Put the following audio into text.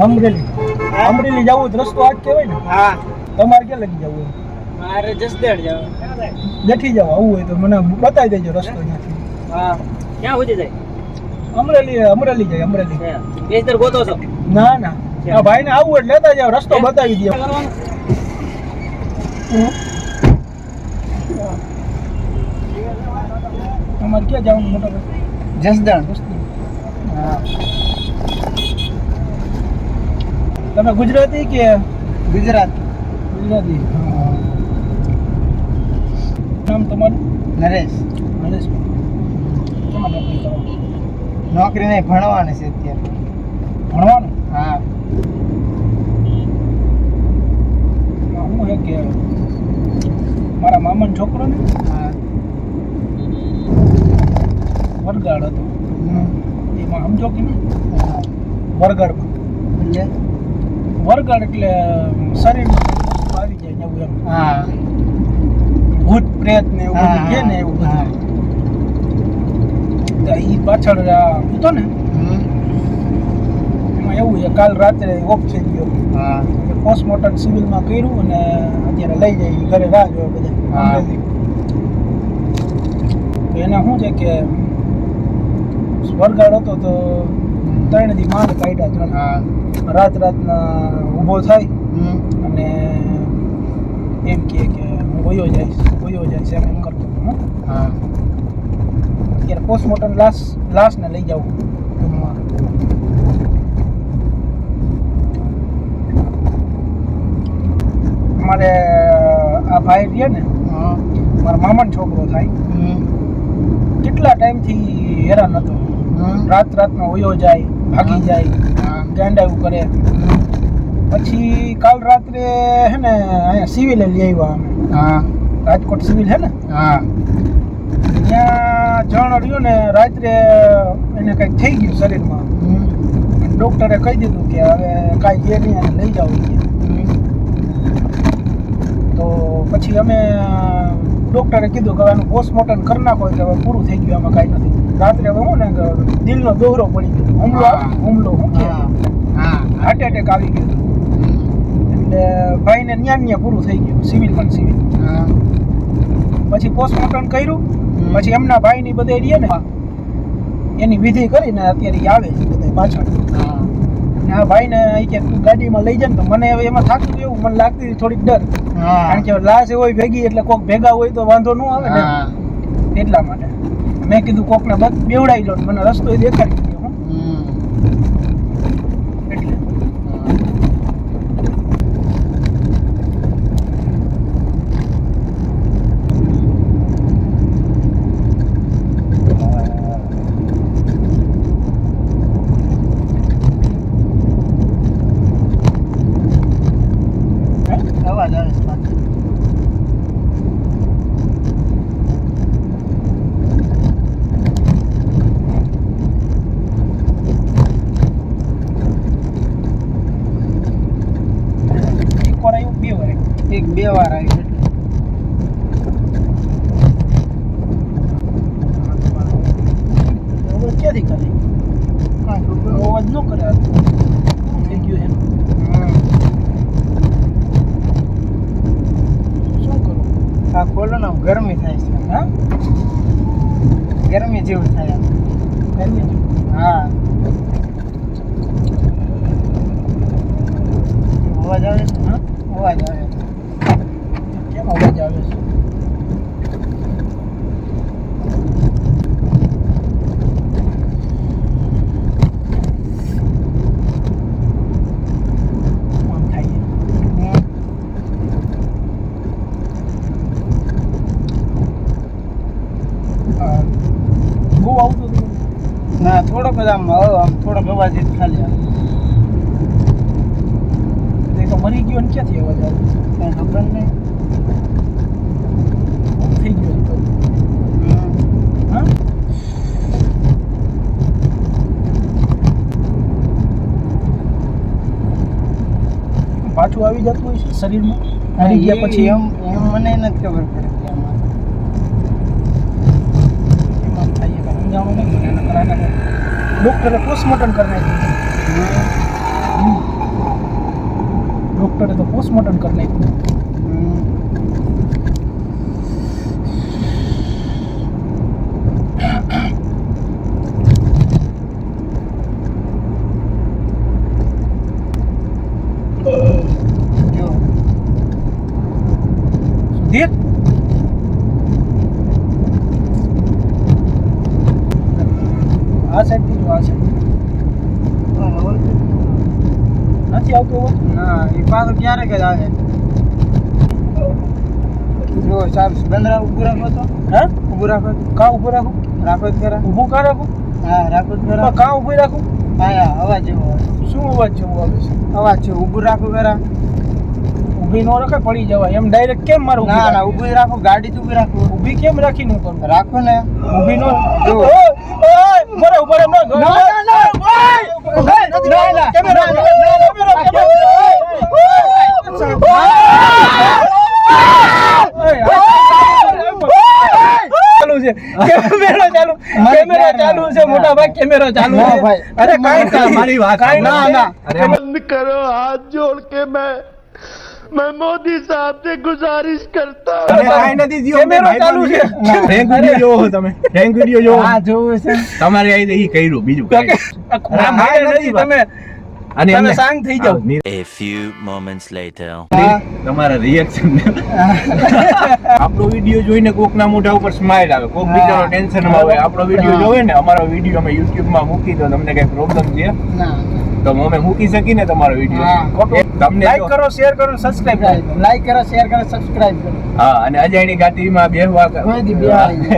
અમરેલી. અમરેલી જવું તો રસ્તો આજ કહેવાય ને? હા. તમારે ક્યાં લગી જવું હોય? મારે જસદણ જાવ બેઠી જાવ આવું હોય તો મને બતાવી દેજો રસ્તો ત્યાંથી. હા. ક્યાં સુધી જાય? અમરેલી અમરેલી જાય અમરેલી. બેસ્ટર ગોતો છો. ના ના. આ ભાઈને આવું એટલે લેતા જાવ રસ્તો બતાવી દે. તમારે ક્યાં જવાનું મોટા ભાઈ? જસદણ. હા. તમે ગુજરાતી કે ગુજરાત. ગુજરાતી? નામ તમારું? નરેશ. નરેશ. કેમાં નોકરી નહીં ભણવાની છે અત્યારે. ભણવાનું? હા. હું હે કે મારા મામાનો છોકરો ને? હા. વરગાડ હતો. એમાં સમજો કે હા. વરગાડમાં એટલે? વરગાડ એટલે શરીર આવી જાય એવું એમ. હા. ભૂત પ્રેત ને એવું બધું છે ને એવું બધું. એ પાછળ હતો ને. એમાં એવું છે કાલ રાત્રે ઓફ થઈ ગયો. હા. પોસ્ટમોર્ટમ સિવિલમાં કર્યું અને અત્યારે લઈ જાય ઘરે રાહ જોવે બધા. એને શું છે કે વરગાડ હતો તો ત્રણ દી માંડ કાઢ્યા ત્રણ. રાત રાતના ઊભો થાય. અને એમ કે હું વયો જઈશ વયો જઈશ એમ એમ કરતો હતો હો. અત્યારે પોસ્ટમોર્ટમ લાશ લાશને લઈ જાઉં ટૂંકમાં અમારે આ ભાઈ રહે ને મારા મામાનો છોકરો થાય. કેટલા ટાઈમથી હેરાન હતો. રાત રાતનો ઓયો જાય ભાગી જાય ગાંડાયું કરે. પછી કાલ રાત્રે હે ને અહીંયા સિવિલે લઈ આવ્યા અમે. હા. રાજકોટ સિવિલ હે ને? હા. ત્યાં જણ અડ્યું ને રાત્રે એને કંઈક થઈ ગયું શરીરમાં. ડોક્ટરે કહી દીધું કે હવે કાંઈ છે નહીં એને લઈ જાઓ તો પછી અમે ડૉક્ટરે કીધું કે આનું પોસ્ટમોર્ટમ કરી નાખો એટલે હવે પૂરું થઈ ગયું આમાં કાંઈ નથી. રાત્રે હવે હું ને દિલનો દોહરો પડી ગયો. હુમલો હુમલો હું કે? હાર્ટ એટેક આવી ગયો એટલે ભાઈને ન્યા ન્યા પૂરું થઈ ગયું સિવિલ પણ સિવિલ. પછી પોસ્ટમોર્ટમ કર્યું. પછી એમના ભાઈ ની બધે રહીએ ને એની વિધિ કરીને અત્યારે આવે છે બધા પાછળ. ને આ ભાઈ ને કે ગાડીમાં લઈ જાય તો મને હવે એમાં થાતું એવું મને લાગતી થોડીક ડર. કારણ કે લાશ હોય ભેગી એટલે કોક ભેગા હોય તો વાંધો ન આવે ને. એટલા માટે. મેં કીધું કોકને બસ બેવડાવી લો મને રસ્તો દેખાડી દીધો હું હમ. એટલે હે? અવાજ આવે છે પાછળ. એક વાર આવ્યું બે વાર આવ્યું એક બે વાર આવી એટલે અવાજ ક્યાંથી કરે? અવાજ ન કરે થઈ ગયું એમ? શું કરું? આ ખોલો ને ગરમી થાય છે હા? ગરમી જેવું થાય ગરમી. હા. અવાજ આવે છે? હા? અવાજ આવે છે. કેમ અવાજ આવે છે આમ થાય હમ. આ બહુ આવતું હતું ના થોડોક જ આમ હવે આમ થોડોક અવાજ જ ખાલી આવે તે તો મરી ગયો ને ક્યાંથી અવાજ આવે કાંઈ ખબર નહીં શું થઈ ગયું એ તો હમ. હા પાછું આવી જતું હોય છે શરીરમાં મરી ગયા પછી એમ એમ મને નથી ખબર પડતી આમાં. એમાં થાય એ કાંઈ સમજાણું નહીં મને એના કરાના કાંઈ. ડૉક્ટરે પોસ્ટમોર્ટમ કરી નાખ્યું હમ. ડૉક્ટરે તો પોસ્ટમોર્ટમ કરી નાખ્યું હમ. જો સુધીર આ સાઈડથી જો આ સાઈડ નથી આવતો ના એ પાછો ક્યારેક જ આવે જો સાહેબ બંદરા ઉભું રાખો તો હા ઊભું રાખો કા ઊભું રાખું રાખો જ ખરા ઊભું કાં રાખું હા રાખો જ ખરા કાં ઊભું રાખું હા અવાજ એવો શું અવાજ જેવું આવે છે અવાજ છે ઊભું રાખો ખરા ઊભી ન રખાય પડી જવાય. એમ ડાયરેક્ટ કેમ મારું ના ના ઊભી રાખો ગાડી ઊભી રાખો. ઊભી કેમ રાખી નું કરું રાખો ને. ઊભી નો જો. ઓય ઉપર ઉપર એમ ન ના ના ના. ઓય નથી ના કેમેરા ચાલુ કેમેરો છે મોટા ભાઈ કેમેરો ચાલુ છે. અરે કાઈ મારી વાત ના ના. બંધ કરો હાથ જોડ કે મેં मैं मैं मोदी साहब से गुजारिश करता हूँ તમે કાંઈ નથી થયું, કેમેરો અમને ચાલુ છે. ભાઈબંધ રેન્ક વિડીયો જોવો છો તમે રેન્ક વિડીયો જોવો હા જોવું છે તમારે આઈ ઈ કર્યું બીજું કાંઈ આ ખોટા કાંઈ મારે નથી નથી તમે અને તમે એમને- શાંત થઈ જાઓ. હા, નિર- A few moments later. હા. તમારા રિએક્શન આપણો વિડીયો જોઈને કોકના મોઢા ઉપર સ્માઈલ આવે કોક હા. બિચારો ટેન્શન માં આવે આપણો વિડીયો હા. જોવે ને અમારો વિડીયો અમે યુટ્યુબ માં મૂકી દો તમને કઈ પ્રોબ્લેમ છે ના તો અમે મૂકી શકી ને તમારો વીડિયો તમને લાઈક કરો શેર કરો સબસ્ક્રાઇબ કરો. લાઈક કરો શેર કરો સબસ્ક્રાઇબ કરો. હા અને અજાયણી ઘાટીમાં બેહવા કોઈ દી બેહાડી નહીં.